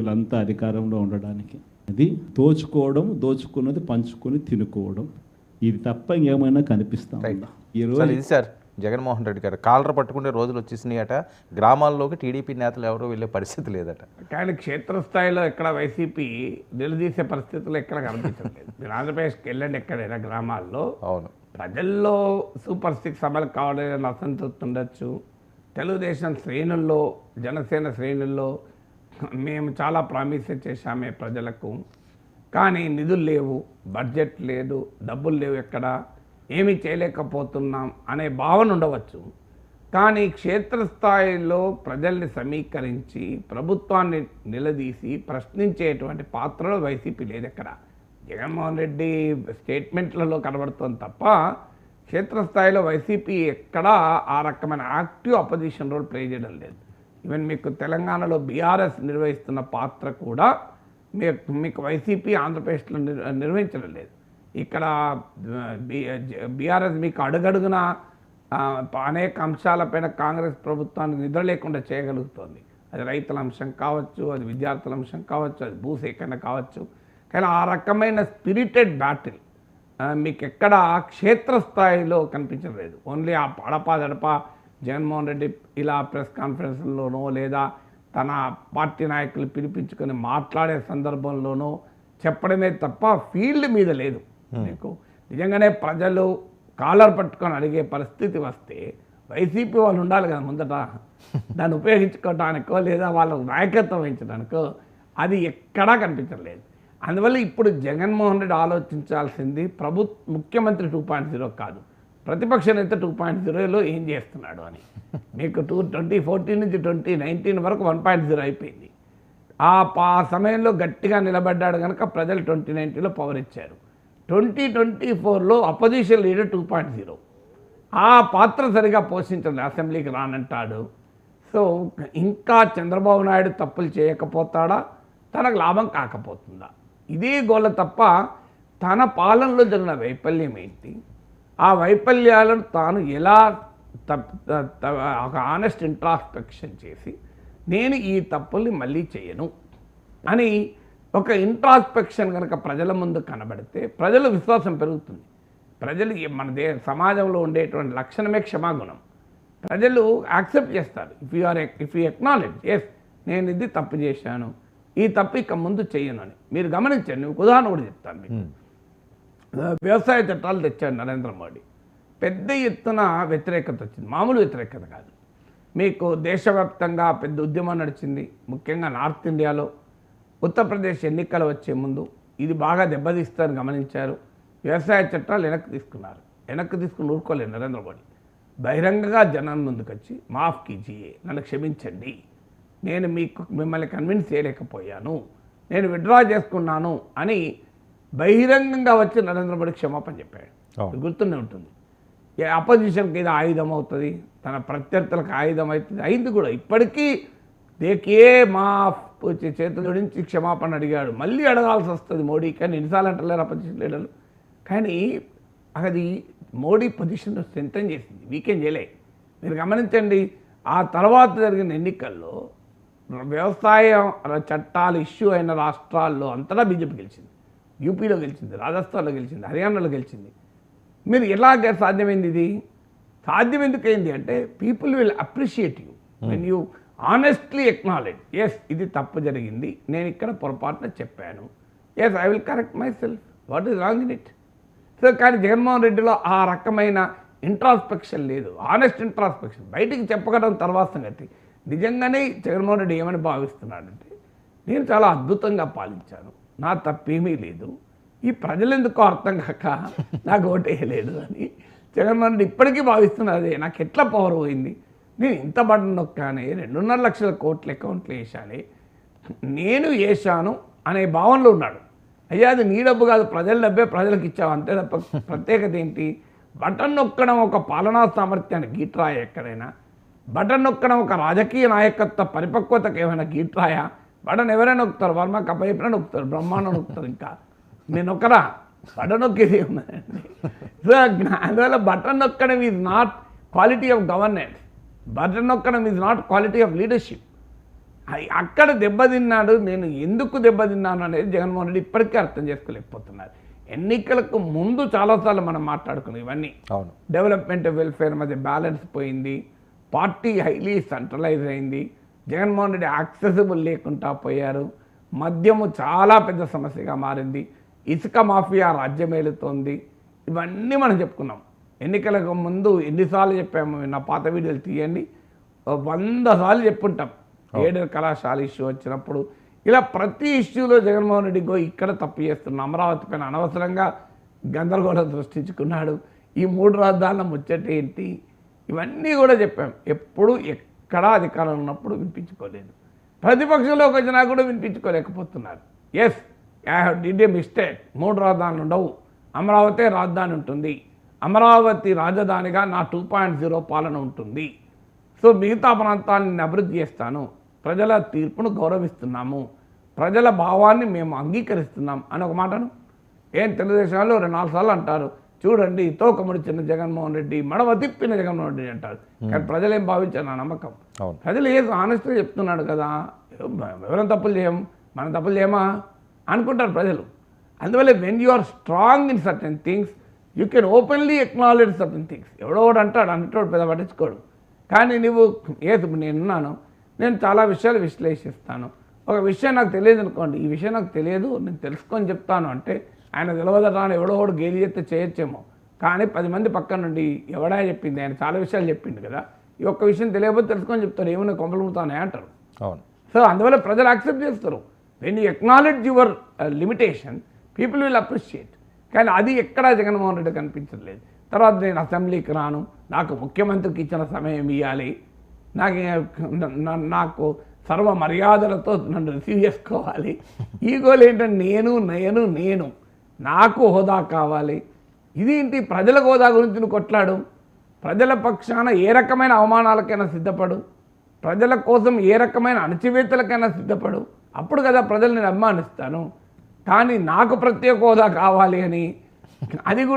వీళ్ళంతా అధికారంలో ఉండడానికి. అది దోచుకోవడం దోచుకున్నది పంచుకొని తినుకోవడం. ఇది తప్ప ఇంకేమైనా కనిపిస్తా. ఉందా ఈ సార్ రోజు ఇది సార్ జగన్మోహన్ రెడ్డి గారు. కాలర పట్టుకునే రోజులు వచ్చేసినాయట. గ్రామాల్లోకి టీడీపీ నేతలు ఎవరు వెళ్ళే పరిస్థితి లేదట. కానీ క్షేత్రస్థాయిలో ఎక్కడ వైసీపీ నిలదీసే పరిస్థితులు ఎక్కడ కనిపించట్లేదు. మీరు ఆంధ్రప్రదేశ్కి వెళ్ళండి ఎక్కడైనా గ్రామాల్లో. అవును. ప్రజల్లో సూపర్ సిక్స్ అమలు కావడం అసంతృప్తి ఉండొచ్చు తెలుగుదేశం శ్రేణుల్లో జనసేన శ్రేణుల్లో మేము చాలా ప్రామిస్ చేశామే ప్రజలకు. కానీ నిధులు లేవు బడ్జెట్ లేదు డబ్బులు లేవు ఎక్కడ? ఏమి చేయలేకపోతున్నాం అనే భావన ఉండవచ్చు. కానీ క్షేత్రస్థాయిలో ప్రజల్ని సమీకరించి ప్రభుత్వాన్ని నిలదీసి ప్రశ్నించేటువంటి పాత్రలో వైసీపీ లేదు ఎక్కడ. జగన్మోహన్ రెడ్డి స్టేట్మెంట్లలో కనబడుతుంది తప్ప క్షేత్రస్థాయిలో వైసీపీ ఎక్కడా ఆ రకమైన యాక్టివ్ అపోజిషన్ రోల్ ప్లే చేయడం లేదు. ఈవెన్ మీకు తెలంగాణలో బీఆర్ఎస్ నిర్వహిస్తున్న పాత్ర కూడా మీకు మీకు వైసీపీ ఆంధ్రప్రదేశ్లో నిర్వహించడం లేదు. ఇక్కడ బీఆర్ఎస్ మీకు అడుగడుగున అనేక అంశాలపైన కాంగ్రెస్ ప్రభుత్వాన్ని నిద్ర లేకుండా చేయగలుగుతోంది. అది రైతుల అంశం కావచ్చు అది విద్యార్థుల అంశం కావచ్చు అది భూసేకరణ కావచ్చు. కానీ ఆ రకమైన స్పిరిటెడ్ బ్యాటిల్ మీకు ఎక్కడ క్షేత్రస్థాయిలో కనిపించడం లేదు. ఓన్లీ ఆ పడప దడప జగన్మోహన్ రెడ్డి ఇలా ప్రెస్ కాన్ఫరెన్స్లోనో లేదా తన పార్టీ నాయకులు పిలిపించుకొని మాట్లాడే సందర్భంలోనో చెప్పడమే తప్ప ఫీల్డ్ మీద లేదు. మీకు నిజంగానే ప్రజలు కాలర్ పట్టుకొని అడిగే పరిస్థితి వస్తే వైసీపీ వాళ్ళు ఉండాలి కదా ముందట. దాన్ని ఉపయోగించుకోవడానికో లేదా వాళ్ళ నాయకత్వం వహించడానికో అది ఎక్కడా కనిపించలేదు అందువల్ల ఇప్పుడు జగన్మోహన్ రెడ్డి ఆలోచించాల్సింది ప్రభు ముఖ్యమంత్రి టూ పాయింట్ జీరో కాదు. ప్రతిపక్ష నేత టూ పాయింట్ జీరోలో ఏం చేస్తున్నాడు అని. మీకు టూ ట్వంటీ ఫోర్టీన్ నుంచి ట్వంటీ నైన్టీన్ వరకు వన్ పాయింట్ జీరో అయిపోయింది. ఆ పా సమయంలో గట్టిగా నిలబడ్డాడు కనుక ప్రజలు ట్వంటీ నైన్టీన్లో పవర్ ఇచ్చారు. ట్వంటీ ట్వంటీ ఫోర్లో opposition leader two point zero ఆ పాత్ర సరిగా పోషించండి అసెంబ్లీకి రానంటాడు. సో ఇంకా చంద్రబాబు నాయుడు తప్పులు చేయకపోతాడా? తనకు లాభం కాకపోతుందా? ఇదే గోల తప్ప తన పాలనలో జరిగిన వైఫల్యం ఏంటి? ఆ వైఫల్యాలను తాను ఎలా తప్- ఒక ఆనెస్ట్ ఇంట్రాస్పెక్షన్ చేసి నేను ఈ తప్పుల్ని మళ్ళీ చేయను అని ఒక ఇంట్రాస్పెక్షన్ కనుక ప్రజల ముందు కనబడితే ప్రజలు విశ్వాసం పెరుగుతుంది. ప్రజలు మన దే సమాజంలో ఉండేటువంటి లక్షణమే క్షమాగుణం. ప్రజలు యాక్సెప్ట్ చేస్తారు. If you are if you acknowledge yes నేను ఇది తప్పు చేశాను. ఈ తప్పు ఇక ముందు చేయను అని. మీరు గమనించండి ఒక ఉదాహరణ కూడా చెప్తాను మీకు. వ్యవసాయ చట్టాలు తెచ్చాడు నరేంద్ర మోడీ. పెద్ద ఎత్తున వ్యతిరేకత వచ్చింది. మామూలు వ్యతిరేకత కాదు. మీకు దేశవ్యాప్తంగా పెద్ద ఉద్యమం నడిచింది. ముఖ్యంగా నార్త్ ఇండియాలో. ఉత్తరప్రదేశ్ ఎన్నికలు వచ్చే ముందు ఇది బాగా దెబ్బతీస్తారని గమనించారు. వ్యవసాయ చట్టాలు వెనక్కి తీసుకున్నారు. వెనక్కి తీసుకుని ఊరుకోలేదు నరేంద్ర మోడీ. బహిరంగంగా జనం ముందుకు వచ్చి మాఫ్ కీజియే నన్ను క్షమించండి. నేను మీకు మిమ్మల్ని కన్విన్స్ చేయలేకపోయాను. నేను విడ్రా చేసుకున్నాను అని బహిరంగంగా వచ్చి నరేంద్ర మోడీ క్షమాపణ చెప్పాడు. గుర్తుండే ఉంటుంది. అపోజిషన్కి ఇది ఆయుధం అవుతుంది తన ప్రత్యర్థులకు ఆయుధం అవుతుంది అయింది కూడా. ఇప్పటికీ దేకే మా చేతుల నుంచి క్షమాపణ అడిగాడు మళ్ళీ అడగాల్సి వస్తుంది మోడీకి అని ఎన్నిసార్లు అంటలేరు అపోజిషన్ లీడర్లు కానీ అది మోడీ పొజిషన్ స్ట్రెంథన్ చేసింది. వీకెండ్ చేయలే. మీరు గమనించండి ఆ తర్వాత జరిగిన ఎన్నికల్లో వ్యవసాయ చట్టాలు ఇష్యూ అయిన రాష్ట్రాల్లో అంతటా బీజేపీ గెలిచింది. యూపీలో గెలిచింది రాజస్థాన్లో గెలిచింది హర్యానాలో గెలిచింది. మీరు ఎలాగ సాధ్యమైంది ఇది? సాధ్యం ఎందుకు అయింది అంటే people will appreciate you when you honestly acknowledge yes ఇది తప్పు జరిగింది నేను ఇక్కడ పొరపాటున చెప్పాను. Yes I will correct myself what is wrong in it so కానీ జగన్మోహన్ రెడ్డిలో ఆ రకమైన ఇంట్రాస్పెక్షన్ లేదు. ఆనెస్ట్ ఇంట్రాస్పెక్షన్ బయటికి చెప్పగలం తర్వాత సంగతి. నిజంగానే జగన్మోహన్ రెడ్డి ఏమని భావిస్తున్నాడంటే నేను చాలా అద్భుతంగా పాలించాను. నా తప్పేమీ లేదు. ఈ ప్రజలు ఎందుకో అర్థం కాక నాకు ఓటేయలేదు అని జగన్మోహన్ రెడ్డి ఇప్పటికీ భావిస్తున్నది అదే నాకు ఎట్లా పవర్ పోయింది? నేను ఇంత బటన్ నొక్కానే రెండున్నర లక్షల కోట్ల అకౌంట్లు వేసాలి నేను వేశాను అనే భావనలో ఉన్నాడు. అయ్యా అది నీ డబ్బు కాదు ప్రజల డబ్బే ప్రజలకు ఇచ్చావు. అంతే తప్ప ప్రత్యేకత ఏంటి? బటన్ నొక్కడం ఒక పాలనా సామర్థ్యాన్ని గీట్రాయ ఎక్కడైనా? బటన్ నొక్కడం ఒక రాజకీయ నాయకత్వ పరిపక్వతకు ఏమైనా గీట్రాయా? బటన్ ఎవరైనా నొక్కుతారు వర్మ కప్పైపున నొక్కుతారు బ్రహ్మాండం నొక్కుతారు ఇంకా. మీరు నొక్కరా బటన్ నొక్కేది సో అందువల్ల బటన్ నొక్కడం is not quality of governance button నొక్కడం is not quality of leadership అక్కడ దెబ్బతిన్నాడు నేను ఎందుకు దెబ్బతిన్నాను అనేది జగన్మోహన్ రెడ్డి ఇప్పటికీ అర్థం చేసుకోలేకపోతున్నారు. ఎన్నికలకు ముందు చాలాసార్లు మనం మాట్లాడుకున్నాం ఇవన్నీ. అవును. డెవలప్మెంట్ వెల్ఫేర్ మధ్య బ్యాలెన్స్ పోయింది. పార్టీ హైలీ సెంట్రలైజ్ అయింది. జగన్మోహన్ రెడ్డి యాక్సెసిబుల్ లేకుండా పోయారు. మద్యము చాలా పెద్ద సమస్యగా మారింది. ఇసుక మాఫియా రాజ్యమేలుతోంది. ఇవన్నీ మనం చెప్పుకున్నాం. ఎన్నికలకు ముందు ఎన్నిసార్లు చెప్పాము నా పాత వీడియోలు తీయండి. వంద సార్లు చెప్పుంటాం. ఏడు కళాశాల ఇష్యూ వచ్చినప్పుడు. ఇలా ప్రతి ఇష్యూలో జగన్మోహన్ రెడ్డి గో ఇక్కడ తప్పు చేస్తున్నా అమరావతి పైన అనవసరంగా గందరగోళం సృష్టించుకున్నాడు. ఈ మూడు రాజధానుల ముచ్చట ఏంటి ఇవన్నీ కూడా చెప్పాం. ఎప్పుడు ఎక్కడా అధికారం ఉన్నప్పుడు వినిపించుకోలేదు. ప్రతిపక్షంలోకి వచ్చినా కూడా వినిపించుకోలేకపోతున్నారు. Yes I have did a mistake మూడు రాజధానులు ఉండవు. అమరావతి రాజధాని ఉంటుంది. అమరావతి రాజధానిగా నా టూ పాయింట్ జీరో పాలన ఉంటుంది. సో మిగతా ప్రాంతాన్ని అభివృద్ధి చేస్తాను. ప్రజల తీర్పును గౌరవిస్తున్నాము. ప్రజల భావాన్ని మేము అంగీకరిస్తున్నాం. అని ఒక మాటను ఏం తెలుగుదేశంలో రెండు నాలుగు సార్లు అంటారు. చూడండి తోకముడి చిన్న జగన్మోహన్ రెడ్డి మడవ తిప్పిన జగన్మోహన్ రెడ్డి అంటారు. కానీ ప్రజలు భావించారు నా నమ్మకం. ప్రజలు ఏదో ఆనెస్ట్గా చెప్తున్నాడు కదా ఎవరైనా తప్పులు చేయం మనం తప్పులు చేయమా? అనుకుంటారు ప్రజలు. అందువల్ల when you are strong in certain things you can openly acknowledge certain things ఎవడో ఒకడు అంటాడు అన్నట్టు పెద్ద పట్టించుకోడు. కానీ నువ్వు ఏది నేనున్నాను నేను చాలా విషయాలు విశ్లేషిస్తాను. ఒక విషయం నాకు తెలియదు అనుకోండి ఈ విషయం నాకు తెలియదు నేను తెలుసుకొని చెప్తాను అంటే ఆయన తెలియదటా అని ఎవడో ఒకడు గేలి చేస్తే చేయొచ్చేమో. కానీ పది మంది పక్కన నుండి ఎవడా చెప్పింది? ఆయన చాలా విషయాలు చెప్పిండు కదా. ఈ ఒక్క విషయం తెలియకపోతే తెలుసుకొని చెప్తారు ఏమైనా కొంపలు ముడతానే అంటారు. అవును. సో అందువల్ల ప్రజలు యాక్సెప్ట్ చేస్తారు. When you acknowledge your limitation people will appreciate కానీ అది ఎక్కడా జగన్మోహన్ రెడ్డి కనిపించట్లేదు. తర్వాత నేను అసెంబ్లీకి రాను. నాకు ముఖ్యమంత్రికి ఇచ్చిన సమయం ఇవ్వాలి నాకు నాకు సర్వ మర్యాదలతో నన్ను రిసీవ్ చేసుకోవాలి. ఈ గోల్ ఏంటంటే నేను నేను నేను. నాకు హోదా కావాలి. ఇది ఏంటి ప్రజల హోదా గురించి నువ్వు కొట్లాడు. ప్రజల పక్షాన ఏ రకమైన అవమానాలకైనా సిద్ధపడు. ప్రజల కోసం ఏ రకమైన అణచివేతలకైనా సిద్ధపడు. అప్పుడు కదా ప్రజలు నేను అభిమానిస్తాను కానీ నాకు ప్రత్యేక హోదా కావాలి అని. అది కూడా